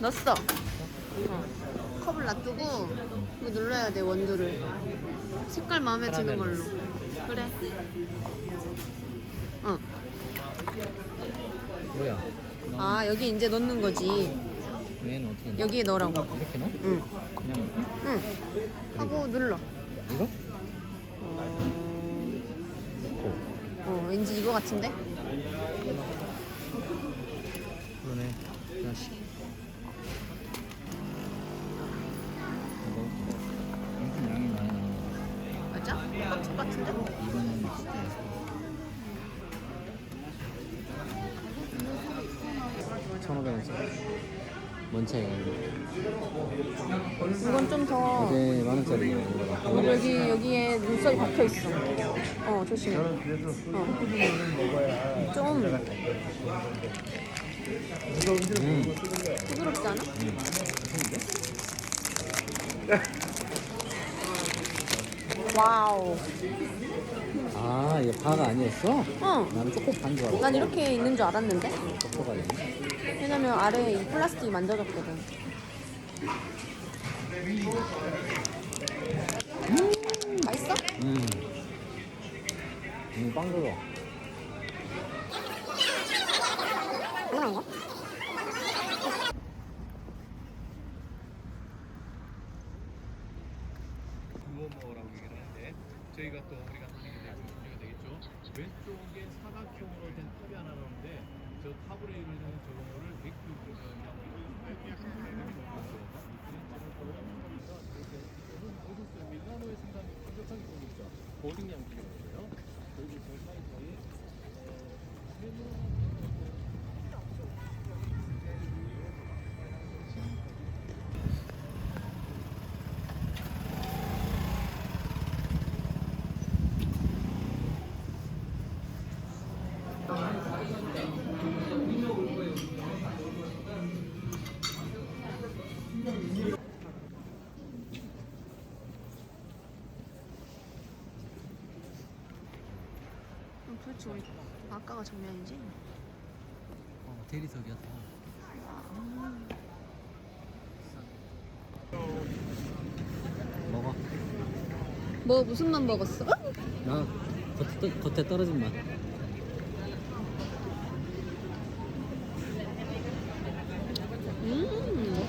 넣었어. 어. 컵을 놔두고 이거 눌러야 돼 원두를. 색깔 마음에 드는 걸로. 그래. 어. 뭐야? 아 여기 이제 넣는 거지. 얘는 어떻게 넣어? 여기에 넣으라고. 이렇게 넣어? 응. 그냥 이렇게? 응. 하고 눌러. 이거? 어, 오어 왠지 이거 같은데? 그러네 자식 똑같은 것 같은데? 이거는 진짜 천오백 원짜뭔 차이가 있는 이건 좀 더. 어제 만 원짜리 이거 어, 여기 여기에 눈썹이 박혀 있어. 어 조심해. 어. 좀 음. 부드럽지 않아? 와우. 아 이게 파가 아니었어? 어. 나는 초코 파인 줄 알았어 난 이렇게 있는 줄 알았는데. 초코가 있네 왜냐면 아래에 이 플라스틱이 만져졌거든. 음, 맛있어? 음. 음, 빵 들어. 그런 거? 구호모라고 얘기를 저희가 또 우리가 하는 게 되게 문제가 되겠죠. 왼쪽에 사각형으로 된 탑이 하나 나오는데 저 탑으로 이루어지는 저거를 백큐브라고 밀라노에 생산된 공격하기 보니까 보딩 양식이거든요. 그리고 저 사이즈에 그럼 우리 아까가 정면이지? 어, 대리석이야. 다. 먹어. 뭐 무슨 맛 먹었어? 나 겉에, 떠- 겉에 떨어진 맛. 음.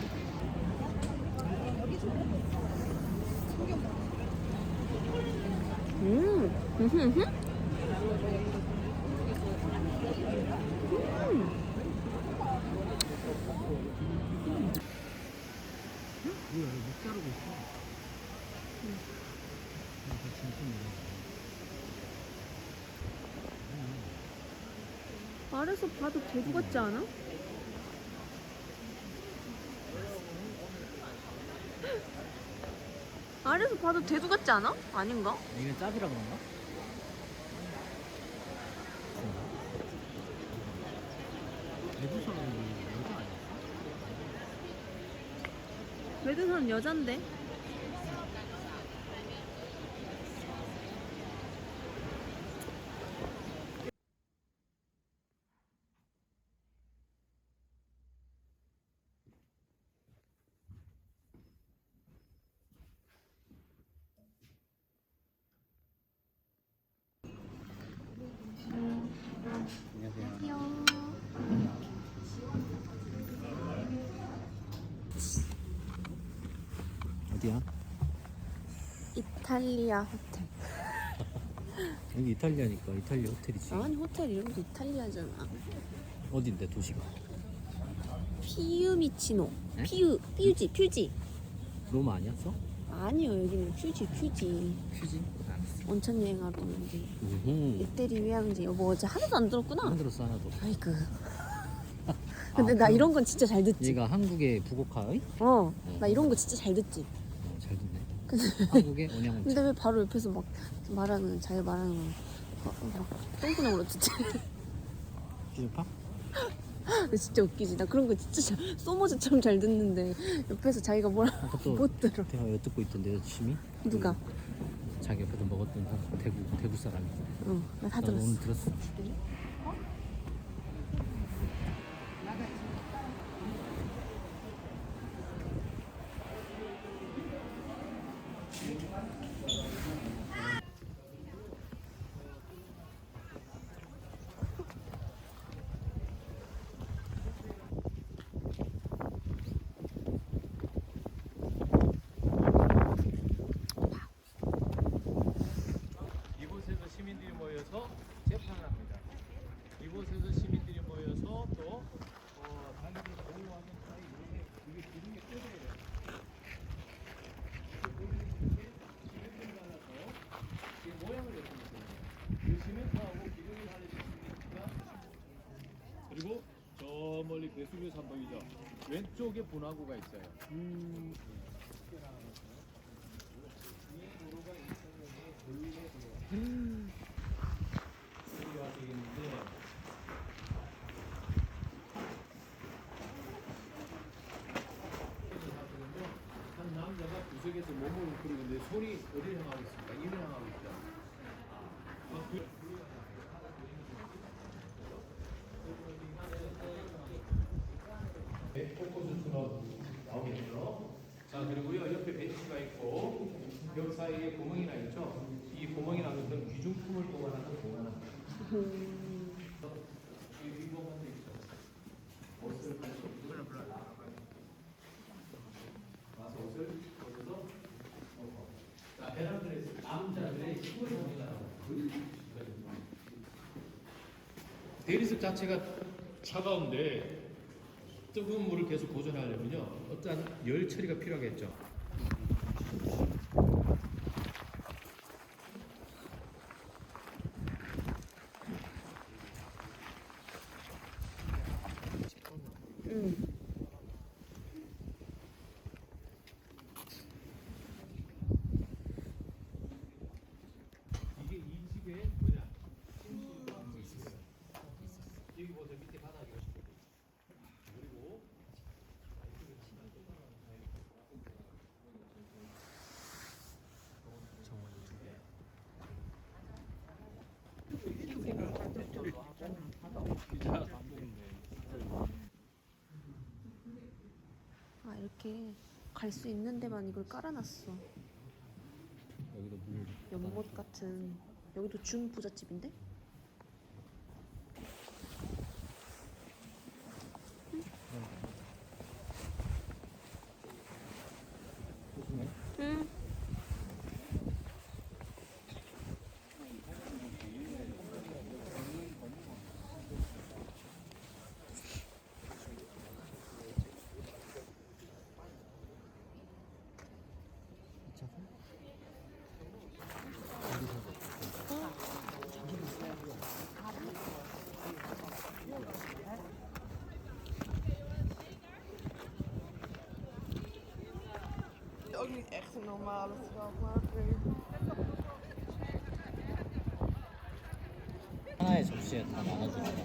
음. 음흠, 음흠. 뭐야, 못 자르고 있어. 아, 다 진심이야. 아래서 봐도 돼지 같지 않아? 아래서 봐도 대두 같지 않아? 아닌가? 이게 짭이라 그런가? 대부 사람이 여자 아니야? 외두선 여잔데. 어디야? 이탈리아 호텔. 여기 이탈리아니까 이탈리아 호텔이지. 아니 호텔 이름도 이탈리아잖아. 어딘데 도시가? 피우미치노. 네? 피우 피우지 퓨지. 로마 아니었어? 아니요 여기는 퓨지 퓨지. 알았어. 온천 여행하러 오는데. 우후. 롯데리 휴양지. 여보 어제 하나도 안 들었구나. 안 들었어 하나도. 아이고. 근데 아, 나 그럼 이런 건 진짜 잘 듣지. 얘가 한국의 부곡하의? 어. 나 이런 거 진짜 잘 듣지. 어, 잘 듣네. 근데 한국의 온양온천. 근데 왜 바로 옆에서 막 말하는 자기 말하는 거 똥구멍으로 진짜. 기준파? 근데 진짜 웃기지. 나 그런 거 진짜 잘- 소모즈처럼 잘 듣는데 옆에서 자기가 뭐라 아까 또 못 들어. 대화 엿 듣고 있던데 여자심이 누가? 그 자기 옆에서 먹었던 사람, 대구 대구 사람이 응, 나다 나 들었어. 오늘 들었어 이곳에서 시민들이 모여서 재판을 합니다. 이 곳에서 시민들이 모여서 또 어, 자기들 보호하는 이렇게 이게 기둥에 뜯어야 돼요. 시멘트를 발라서 이 모양을. 이 시멘트하고 기둥이 발라졌으니까 그리고 저 멀리 대수교 산봉이죠. 왼쪽에 분화구가 있어요. 여기가 되겠는데 한 구석에서 몸을 부르는데 손이 어디를 향하고 있습니까? 이를 향하고 있다. 네, 나오겠죠. 자 그리고요 옆에 벤치가 있고 벽 사이에 구멍이 나 있죠. 이 구멍이 나 것은 귀중품을 보관하는 공간입니다. 이 윗공간도 있죠. 옷을 같이 불러 불러. 와서 옷을 벗어서 벗고. 자 베란다에서 남자들의 시골 공간이라고. 대리석 자체가 차가운데 뜨거운 물을 계속 보존하려면요 어떠한 열 처리가 필요하겠죠. 응. 이게 이 집에 뭐냐 침실이가 있어요. 여기 보세요 밑에 바닥이 그리고 아 이렇게 갈 수 있는 데만 이걸 깔아놨어. 여기도 물 연못 같은 여기도 준 부잣집인데? Ook niet echt een normale trap, maar oké. 하나의 접시에 다 나눠주는 거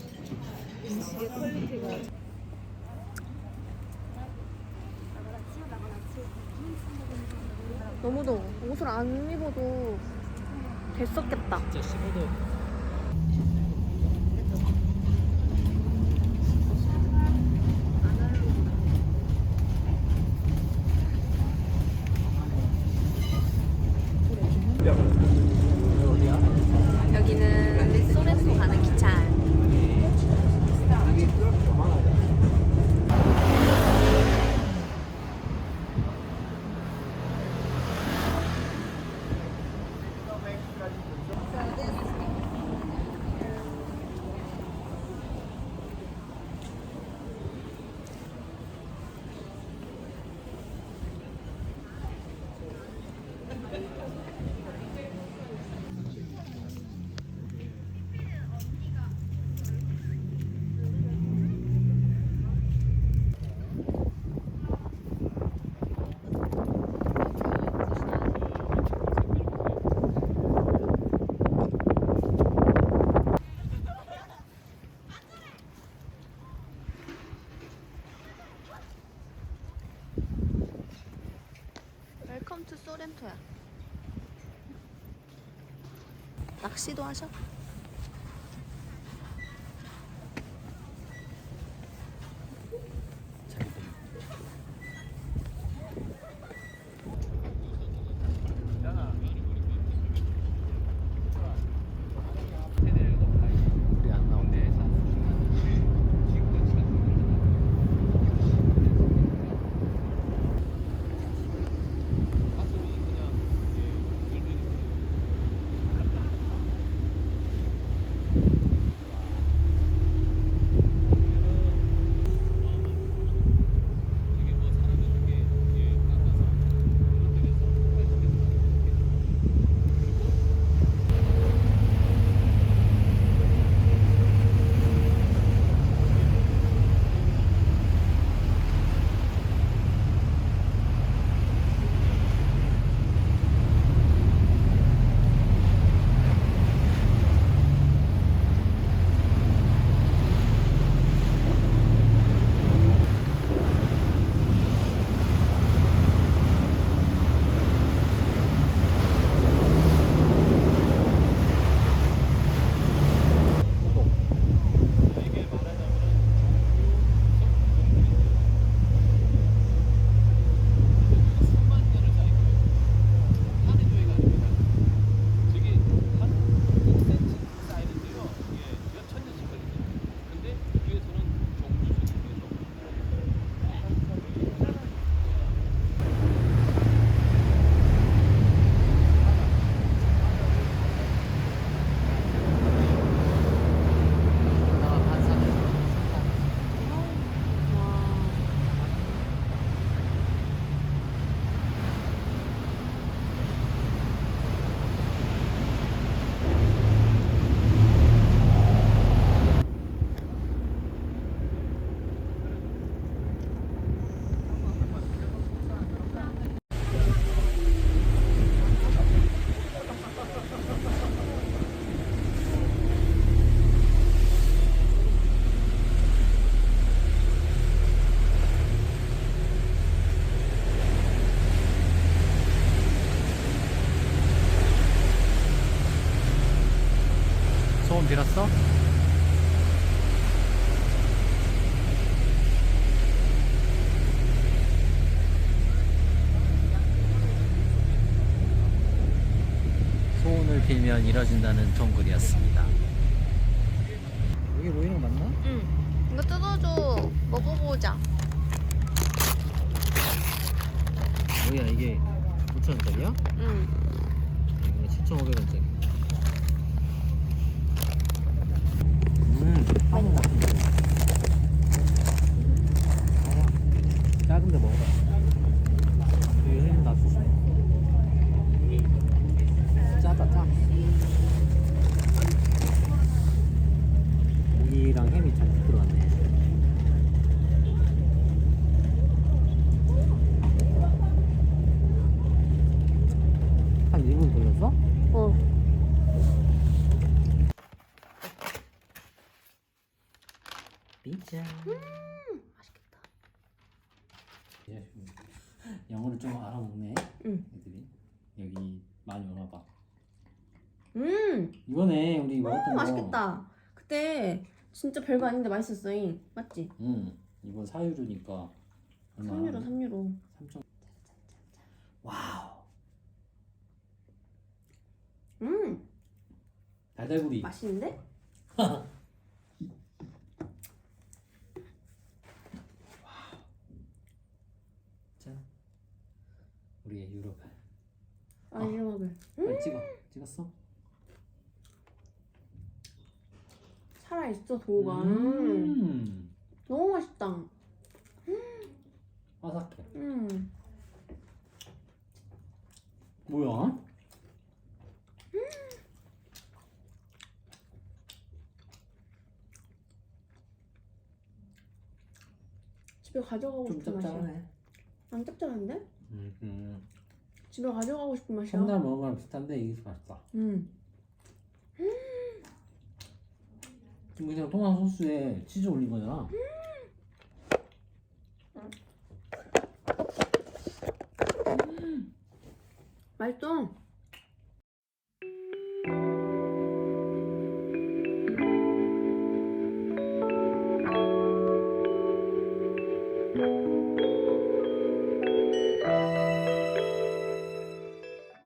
너무 더워. 옷을 안 입어도 됐었겠다. 진짜 15도 웰컴 투 소렌토야 낚시도 하셔? 소원 빌었어? 소원을 빌면 이뤄진다는 동굴이었습니다. 여기 로이랑 맞나? 응. 이거 뜯어줘. 먹어보자. 로이야 이게 5천원짜리야? 응. 이거 7,500원짜리. 음, 빵 같은데. 아, 작은데 먹어봐. 여기 햄 놔주시네. 짜다, 짜. 고기랑 햄이 잘 들어갔네. 한 1분 돌렸어? 어. 피자. 맛있겠다. 영어를 좀 알아먹네. 응. 애들이 여기 많이 오나 봐. 음. 이번에 우리 먹었던 거. 맛있겠다. 그때 진짜 별거 아닌데 맛있었어. 잉. 맞지? 응. 이번 사유로니까 얼마? 3유로, 3유로. 3천. 와우. 음. 달달구리. 맛있는데? 우리의 유럽. 아, 이거 먹을. 빨리 찍어. 찍었어? 살아있어, 도우가. 음. 너무 맛있다. 바삭해. 음. 뭐야? 집에 가져가고 좀 싶은 맛이야. 짭짤하네. 안 짭짤한데? 음. 음. 집에 가져가고 싶은 맛이야. 첫날 먹은 거랑 비슷한데 이게 더 맛있다. 음. 지금 그냥 토마토 소스에 치즈 올린 거잖아. 맛있어.